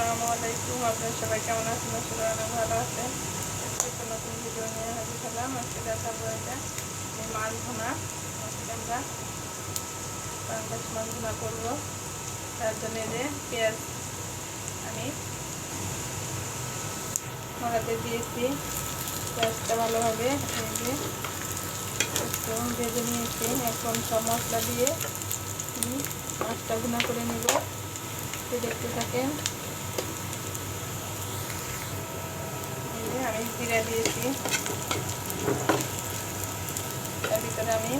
আসসালামু আলাইকুম, আপনার সবাই কেমন আছেন? আসলে ভালো আছেন। একটা নতুন ভিডিও নিয়ে হাজির হলাম। আজকে দেখাবো এটা মাছ ভুনা আজকে আমরা পাঙ্গাস মাছ ভুনা করব। তার জন্য যে পেঁয়াজ আমি মরাতে দিয়েছি। পেঁয়াজটা ভালোভাবে এই যে একটু ভেজে নিয়েছি। এখন সব মশলা দিয়ে মাছটা ভুনা করে নেব। দেখতে থাকেন এই যে আমি জিরা দিয়েছি। তার ভিতরে আমি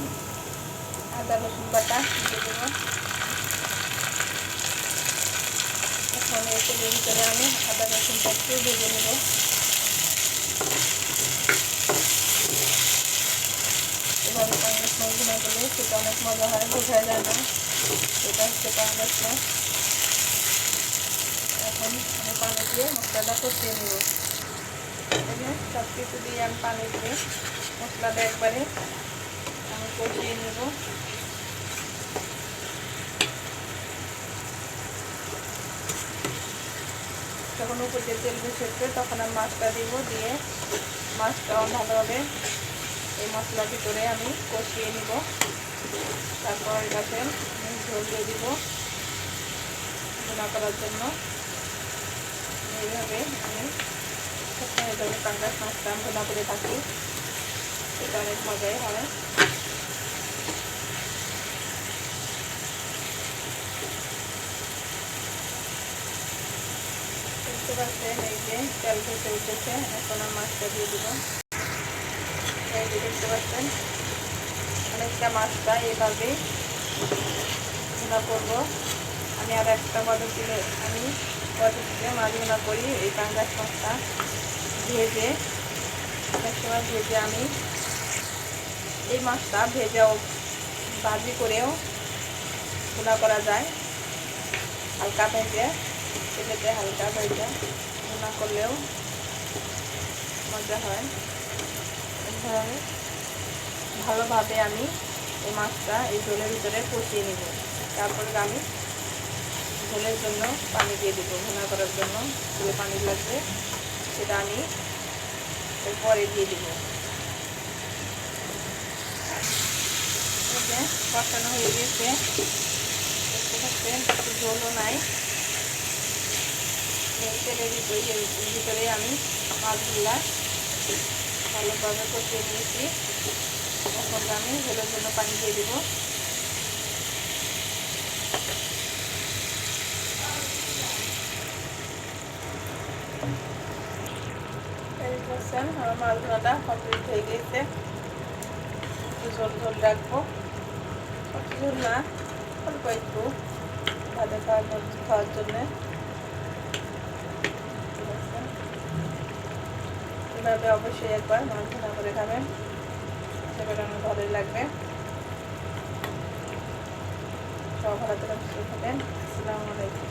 আদা, রসুন বাটা দিয়ে দেবো। এখন এই তেলের ভিতরে আমি আদা রসুনটা একটু ভেজে নেব এভাবে পাঙ্গাস মাছ ভুনা করলে সেটা অনেক মজা হয় বোঝা যায় না। এটা হচ্ছে পাঙ্গাস মাছ এখন আমি পানি দিয়ে মশলাটা কষিয়ে নেব। সব কিছু দিয়ে আমি পানি দিয়ে মশলাটা একবারে আমি কষিয়ে নেব। যখন উপর দিয়ে তেল বসেছে তখন আমি মাছটা দিব দিয়ে মাছটাও ভালোভাবে এই মশলার ভিতরে আমি কষিয়ে নিব। তারপর আমি ঝোল দিয়ে দিব ভুনা করার জন্য। এইভাবে আমি এইভাবে পাঙ্গাস মাছটা ভুনা করে থাকি এটা অনেক মজাই হয় দেখতে পাচ্ছেন এই যে তেল ভেসে উঠেছে এখন আমি মাছটা দিয়ে দিব এই যে দেখতে অনেকটা মাছটা এইভাবে ভুনা করব আমি আর একটা পদ্ধতিতে আমি পদ্ধতিতে মাছ ভুনা করি এই পাঙ্গাস মাছটা ভেজে, অনেক সময় ভেজে আমি এই মাছটা ভেজেও ভাজি করেও ভুনা করা যায়। হালকা ভেজে, তেলেতে হালকা ভেজে ভুনা করলেও মজা হয়। এইভাবে ভালোভাবে আমি এই মাছটা এই ঝোলের ভিতরে কষিয়ে নেব। তারপরে আমি ঝোলের জন্য পানি দিয়ে দেবো। ভুনা করার জন্য ঝোলে পানি লাগবে সেটা আমি পরে দিয়ে দেবো। কষানো হয়ে গেছে। একটু ঝোলও নাই। তেলের ভিতরে আমি মাছগুলা ভালোভাবে কষিয়ে দিয়েছি। এখন আমি ঝোলের জন্য পানি দিয়ে দেবো। করছেন আমার মাছ ধোয়াটা কমপ্লিট হয়ে গেছে। একটু ঝোল ঝোল রাখব। কত ঝোল না, অল্প একটু ভাতে খাওয়ার খাওয়ার জন্যে। এভাবে অবশ্যই একবার মাছ ধোনা করে খাবেন। সেটা আমার ভালোই লাগবে। সব ভালো থাকেন আসসালামু আলাইকুম।